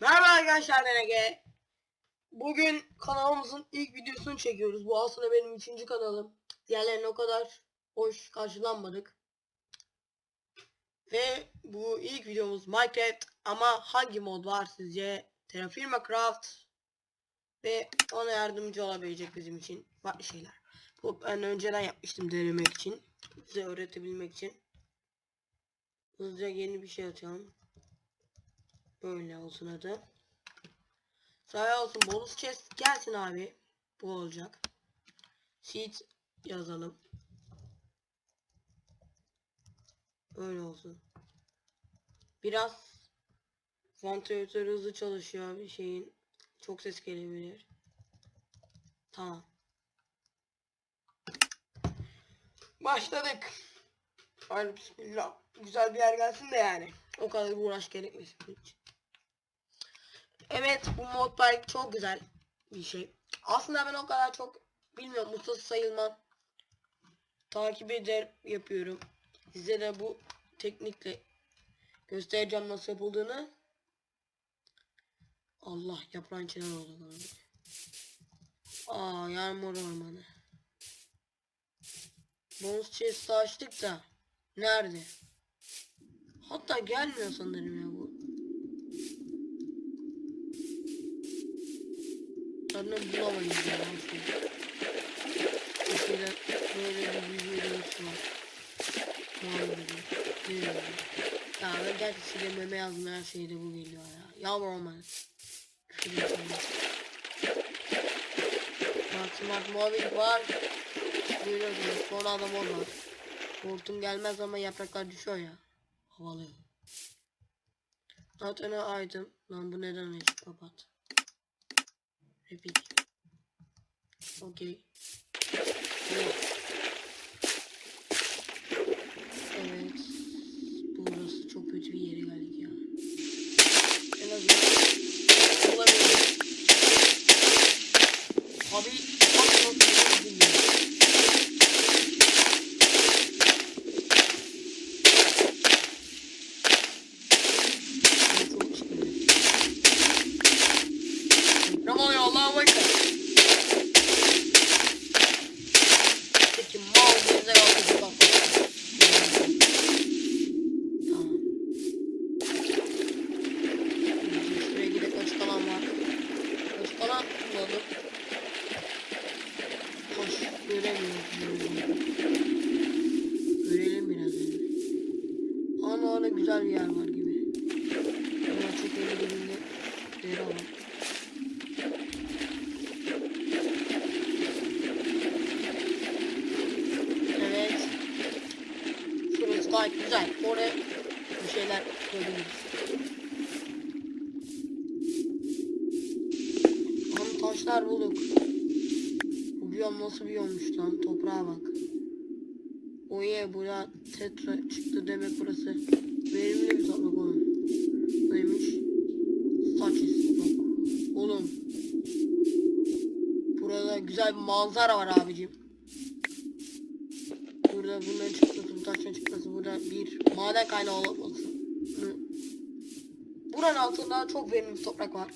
Merhaba arkadaşlar Ege. Bugün kanalımızın ilk videosunu çekiyoruz. Bu aslında benim üçüncü kanalım. Diğerlerine o kadar hoş karşılanmadık. Ve bu ilk videomuz Minecraft ama hangi mod var sizce? Terrafirma Craft ve ona yardımcı olabilecek bizim için farklı şeyler. Bu ben önceden yapmıştım denemek için. Size öğretebilmek için. Hızlıca yeni bir şey atıyorum. Böyle olsun adı. Sağ olsun bonus chest gelsin abi. Bu olacak. Seed yazalım. Öyle olsun. Biraz vantilatör hızlı çalışıyor bir şeyin. Çok ses gelebilir. Tamam. Başladık. Hadi bismillah. Güzel bir yer gelsin de yani. O kadar uğraş gerekmesin hiç. Evet bu mod belki çok güzel bir şey. Aslında ben o kadar çok bilmiyorum ustası sayılmam. Takip eder yapıyorum. Size de bu teknikle göstereceğim nasıl yapıldığını. Allah yaprağın içine oldu. Aa yağmur ormanı. Bonus chest açtık da nerede? Hatta gelmiyor sanırım ya bu. Sanırım bulamayız ya. Mesela böyle bir video dönüşü var. Ne yazıyor? Ya ben gerçi size meme yazdım her şeyde bu geliyor ya. Yağmur olmadı. Küfür etmeyin. Bak smart muhabir var. Görüyorsunuz sonra adam olmaz. Hortum gelmez ama yapraklar düşüyor ya. Havalı. An item. Lan bu neden açık kapat. Repeat. Okey. Evet. Burası çok kötü bir yere geldik ya. En azından olabilir. Abi çok çok iyi ya. Ben çok çıkıyor. Deprem oluyor Allah'a bakın. Peki mal bize kaldı bak. Tamam. Şuraya gidip açık alan var. Açık alan bulalım. Hoş göremiyorum. Görelim biraz yani. Ama orada güzel bir yer var gibi. Ama çok öyle birinde deri alan. Evet. Gayet güzel. Oraya bir şeyler koyabiliriz. Tam taşlar bulduk. Bu biyom nasıl biyommuş lan? Toprağa bak. Oye buraya tetra çıktı demek burası. Verimli bir toprak oğlum. Neymiş? Saç iz. Bak. Oğlum. Burada güzel bir manzara var abicim. Maden kaynağı olması. Buranın altında çok verimli toprak var.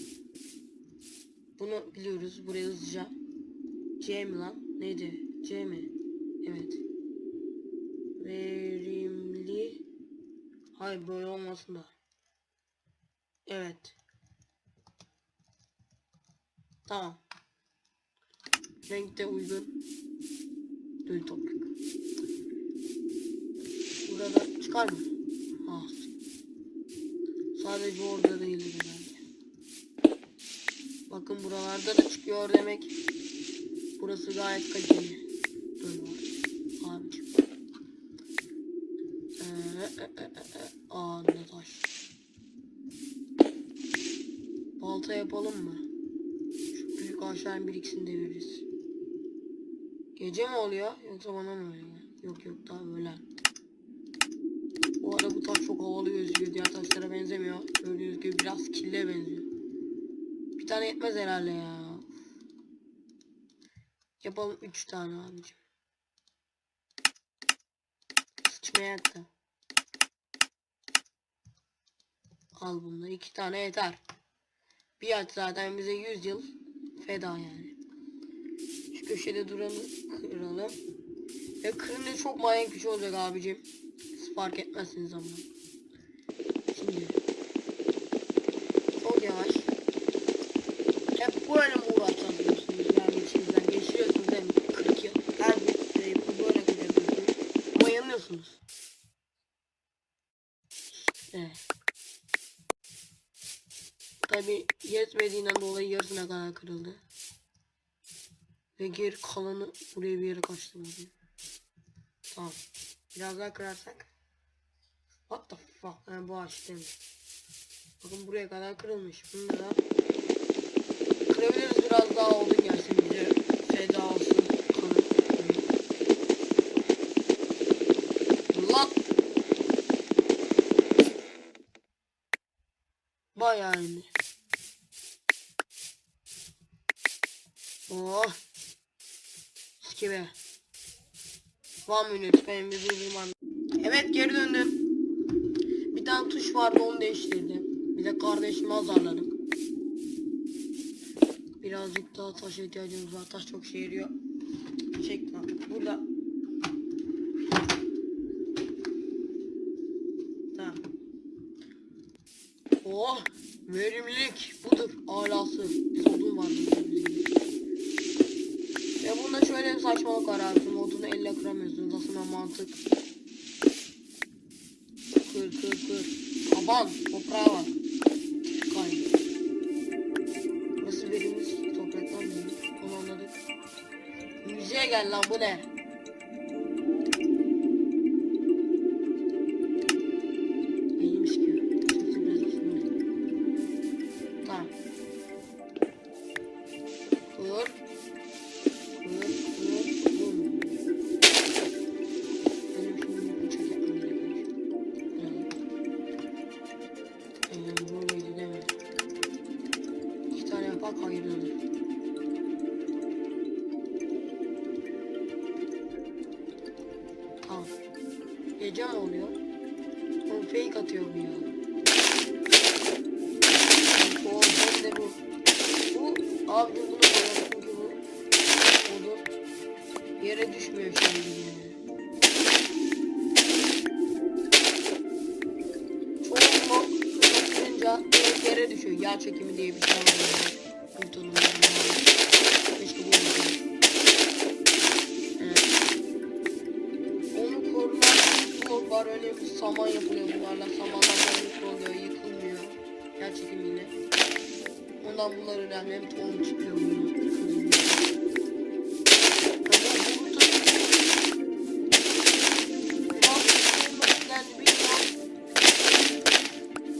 Bunu biliyoruz. Buraya hızlıca. C mi lan? Neydi? C mi? Evet. Verimli. Hayır böyle olmasın da. Evet. Tamam. Renkte uygun. Düz toprak. Burada çıkar mı? Ah. Sadece orada değildir herhalde. Bakın buralarda da çıkıyor demek. Burası gayet kaliteli. Dur var. Abicim. Ee, e, e, e, e. Aa ne taş. Balta yapalım mı? Şu büyük ağaçların bir ikisini deviririz. Gece mi oluyor yoksa bana mı öyle? Yok yok daha öğlen. Bu arada bu taş çok havalı gözüküyor. Diğer taşlara benzemiyor. Gördüğünüz gibi biraz kille benziyor. Bir tane yetmez herhalde ya. Yapalım 3 tane abicim. Sıçmaya yattı. Al bunları iki tane yeter. Bir aç zaten bize 100 yıl feda yani. Şu köşede duranı kıralım. Ve kırınca çok manyak güç olacak abicim. Siz fark etmezsiniz ama. Şimdi. Çok yavaş. Hep böyle mi uğraşacağız diyorsunuz yani içinizden geçiriyorsunuz değil mi? 40 yıl. Her bir şey böyle gidiyorsunuz. Ama yanıyorsunuz. Tabi yetmediğinden dolayı yarısına kadar kırıldı. Ve geri kalanı buraya bir yere kaçtı bakayım. Tamam. Biraz daha kırarsak. What the fuck? Yani bu mi? Bakın buraya kadar kırılmış. Bunu da kırabiliriz biraz daha odun gelsin bize. Feda olsun. Kanı. Lan. İyi. Oh. Sikibe. One minute benim bir durdurmam. Evet geri döndüm. Bir tane tuş vardı onu değiştirdim. Bir de kardeşimi azarladım. Birazcık daha taşa ihtiyacımız var. Taş çok şey eriyor. Çek lan. Burada. Tamam. Oh. Verimlilik budur. Alası. Odun var. Ve bunda şöyle bir saçmalık var abi. Modunu elle kıramıyorsunuz. Aslında mantık. Kır kır kır. Aman toprağa var. Kay. Nasıl verimiz topraktan mı? Onu anladık. Müziğe gel lan bu ne? Tamam. Ondan bunlar önemli. Hem tohum çıkıyor bilmiyorum.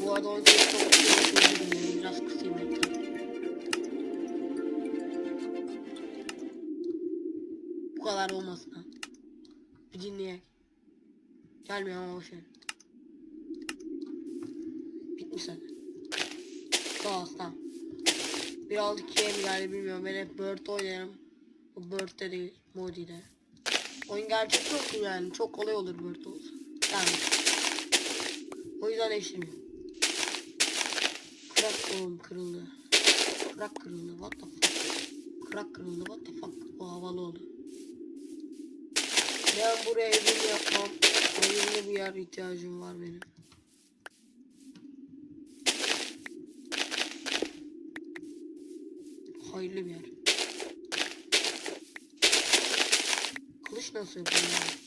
Bu arada sevdim. Biraz kısayım hatta. Bu kadar olmasın. Bir dinleyek. Gelmiyor ama boşver. Bitmiş zaten. Sağ ol tamam. Aldık ikiye mi geldi bilmiyorum. Ben hep Bird oynarım. O Bird'de değil. Modi'de. Oyun gerçek olsun yani. Çok kolay olur Bird olsa. Yani. O yüzden değiştirmiyorum. Krak oğlum kırıldı. Krak kırıldı. What the fuck? Krak kırıldı. What the fuck? O havalı oldu. Ben buraya evimi yapmam. Hayırlı bir yer ihtiyacım var benim. Hayırlı bir yer. Kılıç nasıl yapılıyor?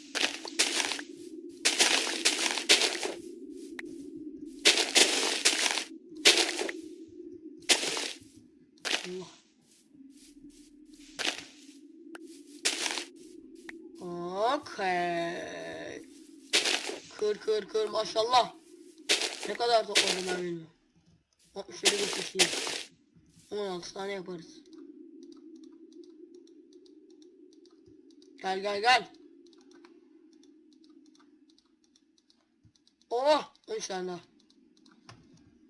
Allah. Okay. Kır kır kır maşallah. Ne kadar topladım ben bilmiyorum. 67 bir kişiyi. 16 tane yaparız. Gel gel gel. Oh! 13 tane daha.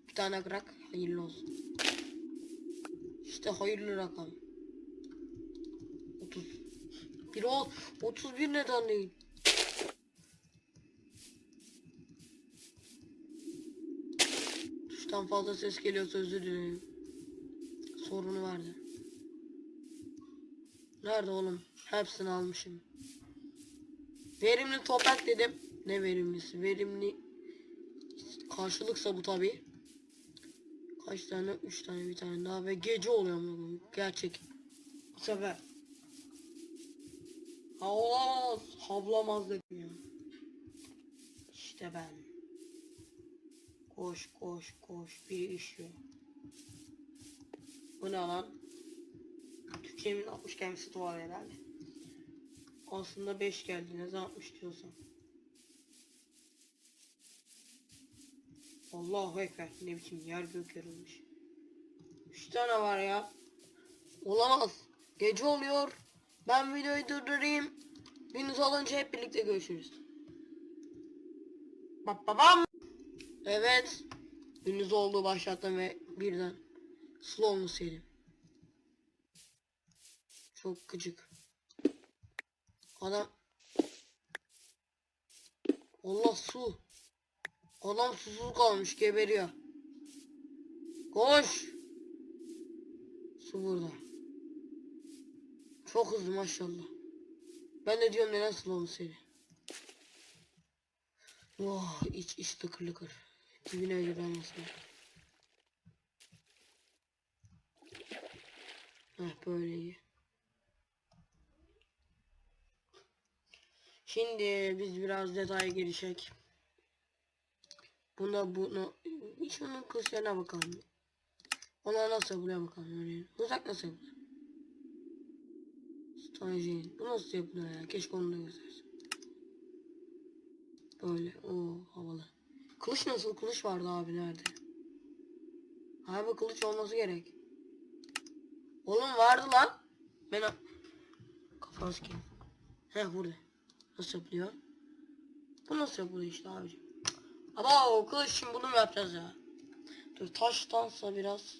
Bir tane kırak. Hayırlı olsun. İşte hayırlı rakam. 30. Bir ol. 31 neden değil? Tuştan fazla ses geliyorsa özür dilerim. sorunu vardı. Nerede oğlum? Hepsini almışım. Verimli toprak dedim. Ne verimlisi? Verimli karşılıksa bu tabi. Kaç tane? Üç tane bir tane daha ve gece oluyor mu? Gerçek. Bu sefer. Havlamaz. Havlamaz dedim ya. İşte ben. Koş koş koş. Biri işiyor. Bu ne lan? Türkçemin 60 gelmesi doğal herhalde. Aslında 5 geldi. Ne zaman 60 diyorsan. Allahu Ekber. Ne biçim yer gök yarılmış. 3 tane var ya. Olamaz. Gece oluyor. Ben videoyu durdurayım. Gündüz olunca hep birlikte görüşürüz. Bab babam. Evet. Gündüz oldu başlattım ve birden slow mu serim. Çok gıcık. Adam Allah su. Adam susuz kalmış geberiyor. Koş. Su burada. Çok hızlı maşallah. Ben de diyorum neden slow seri. Oh iç iç tıkır lıkır. Dibine olmasın. Heh böyle iyi. Şimdi biz biraz detaya girişek. Bunda bunu hiç onun kılıçlarına bakalım. Ona nasıl yapılıyor bakalım örneğin. Uzak nasıl yapılıyor? Stajyen. Bu nasıl yapılıyor ya? Keşke onu da göstersin. Böyle. o havalı. Kılıç nasıl? Kılıç vardı abi nerede? Abi kılıç olması gerek. Oğlum vardı lan. Ben kafası kim? He burada. Nasıl yapılıyor? Bu nasıl yapılıyor işte abicim? Ama o kılıç bunu mu yapacağız ya? Dur taştansa biraz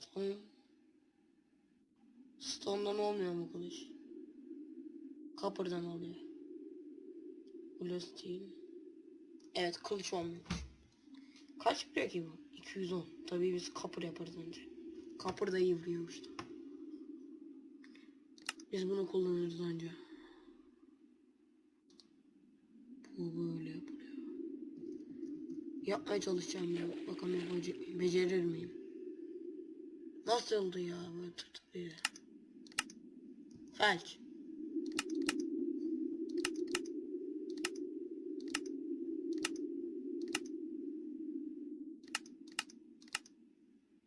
Stone Stone'dan olmuyor mu kılıç? Copper'dan oluyor. Blue. Evet kılıç olmuyor. Kaç vuruyor ki bu? 210. Tabii biz copper yaparız önce. Copper da iyi vuruyormuş. Biz bunu kullanırız önce. Bu böyle yapılıyor. Yapmaya çalışacağım ya. Bakalım yapacak, becerir miyim? Nasıl oldu ya böyle tutup böyle. Felç.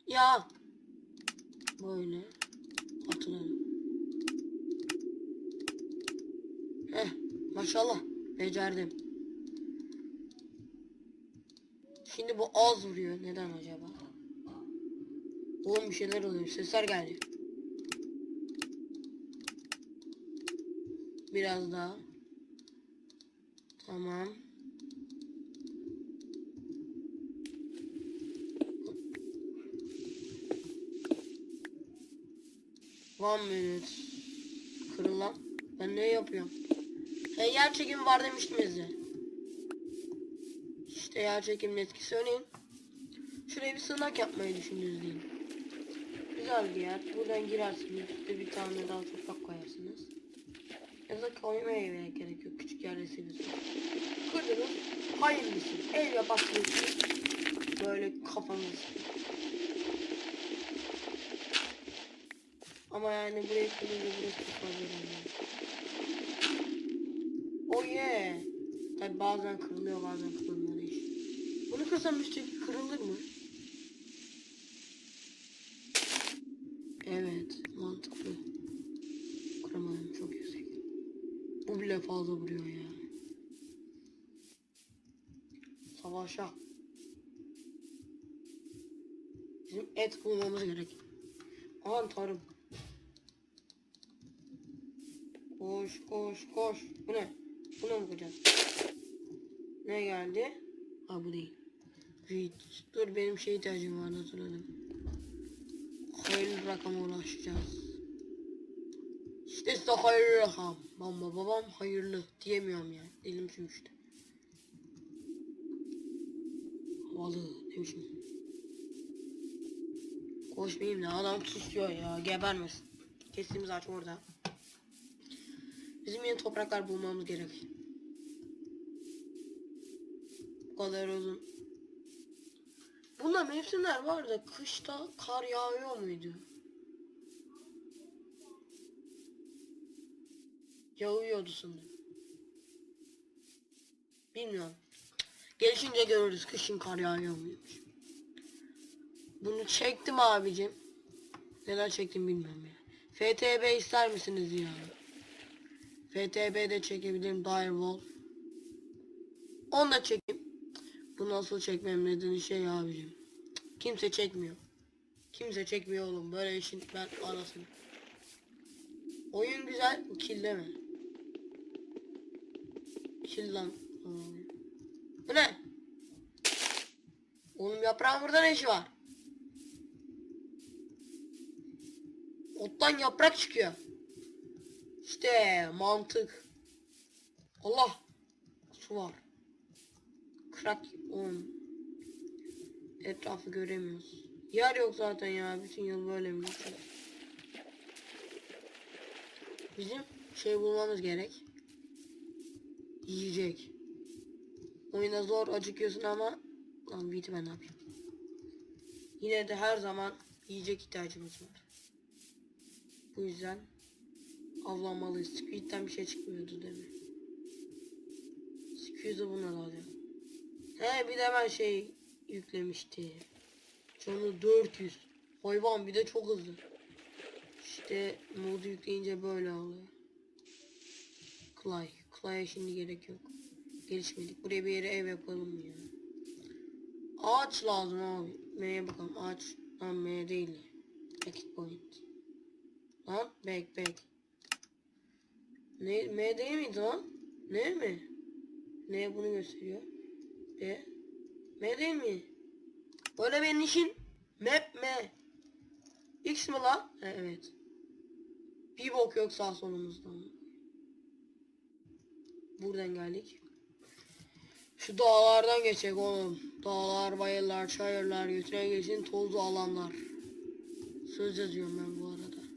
Ya. Böyle. Hatırladım. Heh. Maşallah. Becerdim. Şimdi bu az vuruyor. Neden acaba? Oğlum bir şeyler oluyor. Sesler geldi. Biraz daha. Tamam. One minute. Kırıl lan. Ben ne yapıyorum? He yer çekimi var demiştim size. İşte yer çekiminin etkisi örneğin. Şuraya bir sığınak yapmayı düşündünüz diyeyim. Güzel bir yer. Buradan girersiniz. Üstte bir tane daha toprak koyarsınız. Ya da koymaya gerek yok. Küçük yerlesiniz. Kırdınız. Hayırlısı. Ev yaparsınız. Böyle kafanız. Ama yani buraya kırınca burası tutabilirim. Oh yeah. Tabi bazen kırılıyor bazen kırılmıyor iş. Bunu kırsam üstteki kırılır mı? Evet mantıklı. Kıramadım çok yüksek. Bu bile fazla vuruyor ya. Savaşa. Bizim et bulmamız gerek. Aman tanrım. Koş koş koş. Bu ne? Buna mı bakacağız? Ne geldi? Ha bu değil. Read. Dur benim şey ihtiyacım var hatırladım. Hayırlı rakama ulaşacağız. İşte hayırlı rakam. Baba babam hayırlı diyemiyorum ya. Dilim sürçtü. Havalı ne biçim. Koşmayayım da adam susuyor ya gebermesin. Kestiğimiz ağaç orada. Bizim yeni topraklar bulmamız gerek. Bu kadar uzun. Bunda mevsimler var da kışta kar yağıyor muydu? Yağıyordu sanırım. Bilmiyorum. Gelişince görürüz kışın kar yağıyor muymuş. Bunu çektim abicim. Neden çektim bilmiyorum ya. FTB ister misiniz ya? FTB de çekebilirim Direwolf. Onu da çekeyim. Bu nasıl çekmem nedeni şey abicim. Kimse çekmiyor. Kimse çekmiyor oğlum. Böyle işin ben anasını. Oyun güzel. Killeme. Kill lan. Bu ne? Oğlum yaprağın burada ne işi var? Ottan yaprak çıkıyor. İşte mantık. Allah. Su var. Krak oğlum. Etrafı göremiyoruz. Yer yok zaten ya. Bütün yıl böyle mi? Bizim şey bulmamız gerek. Yiyecek. Oyuna zor acıkıyorsun ama lan biti ben ne yapayım? Yine de her zaman yiyecek ihtiyacımız var. Bu yüzden avlanmalıyız. Squid'den bir şey çıkmıyordu değil mi? Squid'e bunu alacağım. He bir de ben şey yüklemişti. Canı 400. Hayvan bir de çok hızlı. İşte modu yükleyince böyle oluyor. Clay. Clay'a şimdi gerek yok. Gelişmedik. Buraya bir yere ev yapalım ya. Ağaç lazım abi. M'ye bakalım. Ağaç. Lan M değil. Exit point. Lan back back. Ne M değil miydi lan? Ne mi? Ne bunu gösteriyor? M değil mi? Böyle benim işin map M. X mi lan? Evet. Bir bok yok sağ solumuzda. Buradan geldik. Şu dağlardan geçecek oğlum. Dağlar, bayırlar, çayırlar, götüren geçin tozlu alanlar. Söz yazıyorum ben bu arada.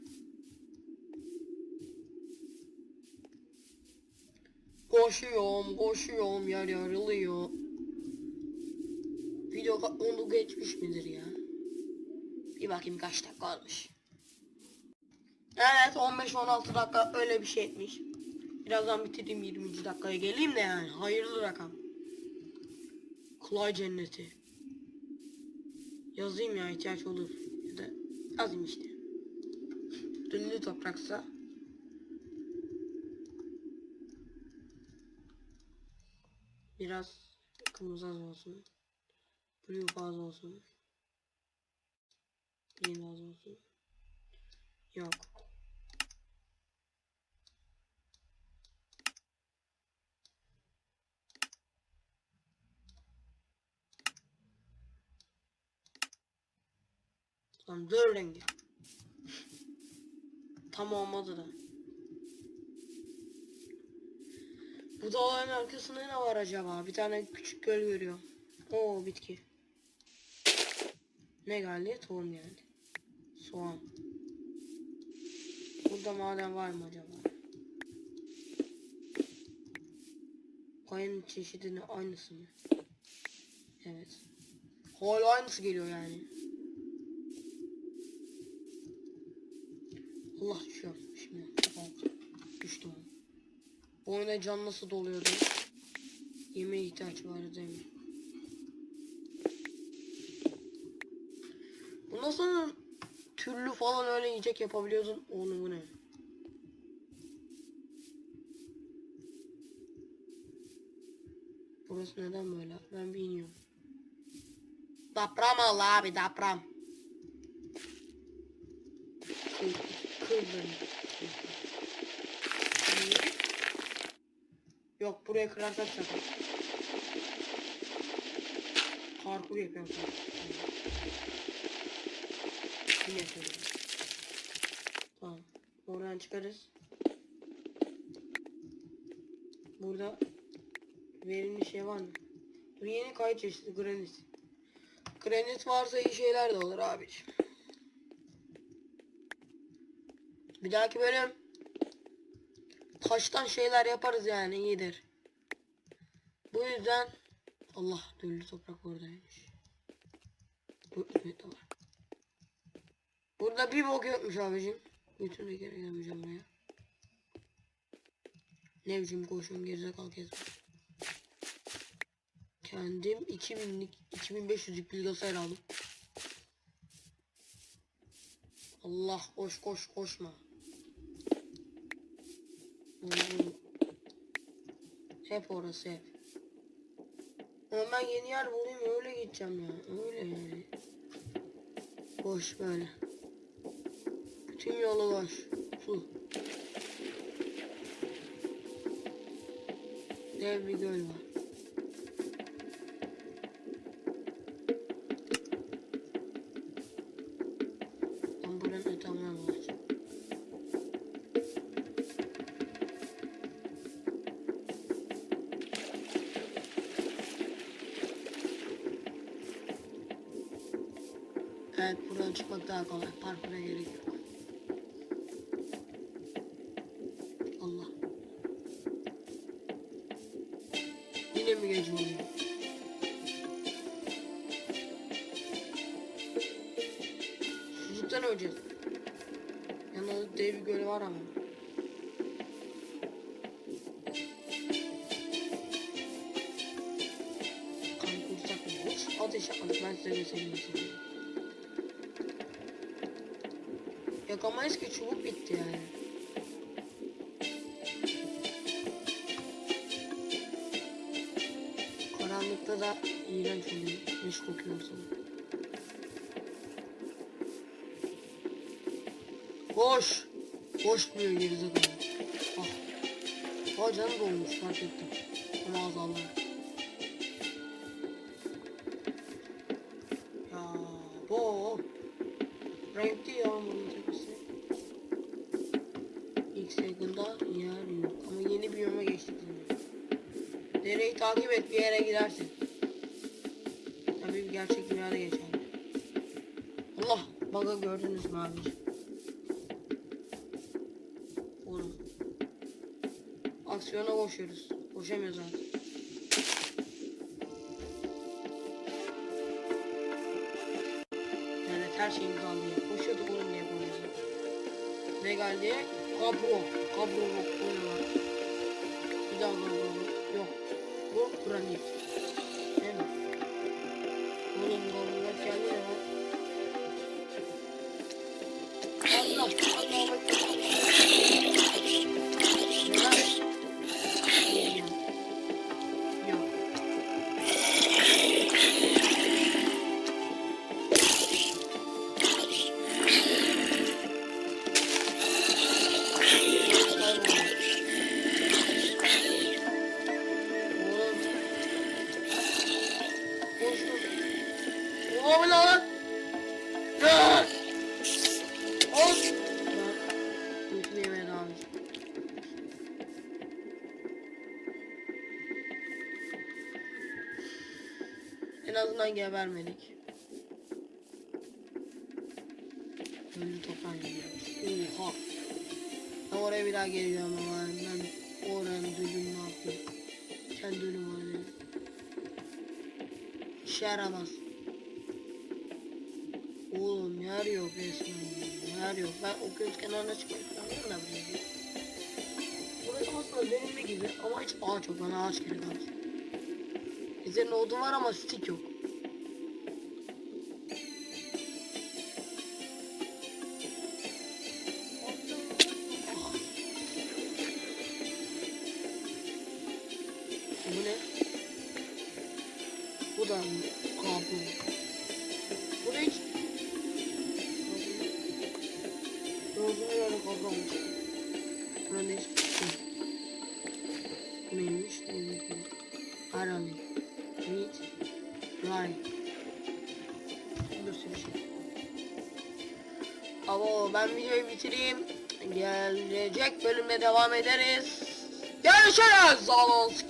Koşuyorum, koşuyorum, yer yarılıyor. Ka- onu geçmiş midir ya? Bir bakayım kaç dakika olmuş. Evet 15-16 dakika öyle bir şey etmiş. Birazdan bitireyim 20. dakikaya geleyim de yani hayırlı rakam. Kolay cenneti. Yazayım ya ihtiyaç olur. Ya da yazayım işte. Dünlü topraksa. Biraz kırmızı olsun. Blue fazla olsun. Green az olsun. Yok. Tamam dört rengi. Tam olmadı da. Bu dağların arkasında ne var acaba? Bir tane küçük göl görüyorum. Oo bitki. Ne geldi? Tohum geldi. Soğan. Burada maden var mı acaba? Kayanın çeşidinin aynısı mı? Evet. Hala aynısı geliyor yani. Allah düşüyor. Şimdi. Düştüm. Bu oyuna can nasıl doluyordu? Yemeğe ihtiyaç vardı değil mi? Bundan sonra türlü falan öyle yiyecek yapabiliyordun. Onu bu ne? Burası neden böyle? Ben bilmiyorum. Deprem oldu abi deprem. Kır, kır beni. Yok buraya kırarsak sakın. Parkur yapıyorum. Yine söylüyorum. Tamam. Oradan çıkarız. Burada verimli şey var mı? Dur yeni kayıt çeşidi granit. Granit varsa iyi şeyler de olur abiciğim. Bir dahaki bölüm taştan şeyler yaparız yani iyidir. Bu yüzden Allah döllü toprak oradaymış. Bu evet var. Burada bir bok yokmuş abicim. Bütün de geri gelmeyeceğim buraya. Ne biçim koşun gerizekalı kesme. Kendim 2000'lik 2500'lük bilgisayar aldım. Allah koş koş koşma. Hep orası hep. Ama ben yeni yer bulayım öyle gideceğim ya. Öyle yani. Boş böyle. Bütün yolu boş. Su. Dev bir göl var. Ben buranın etrafına dolaşacağım. Evet buradan çıkmak daha kolay. Parkura gerek yok. Yakamayız ki çubuk bitti yani. Karanlıkta da iğrenç oluyor. Leş kokuyor sana. Koş! Koş diyor gerizekalı. Ah. Aa canım dolmuş fark ettim. Ama gördünüz mü abiciğim? Oğlum. Aksiyona koşuyoruz. Koşamıyoruz artık. Evet her şeyimiz aldı. Koşuyorduk oğlum diye koyuyoruz. Ne geldi? Kablo. Kablo yok. Bu ne var? Bir daha kablo yok. Yok. Bu granit. no, no. Azından gebermedik. Ölü toprağın geliyoruz. Oha! Ben oraya bir daha geleceğim ama ben oranın dülüm ne yapayım? Sen dülüm var benim. İşe yaramaz. Oğlum yer yok resmen. Yer yok. Ben okyanus kenarına çıkmayı planlıyorum da buraya. Burası aslında dönümlü gibi ama hiç ağaç yok. Bana ağaç gerek ağaç. Üzerine odun var ama stick yok. Ederiz. Görüşürüz. Zalonski.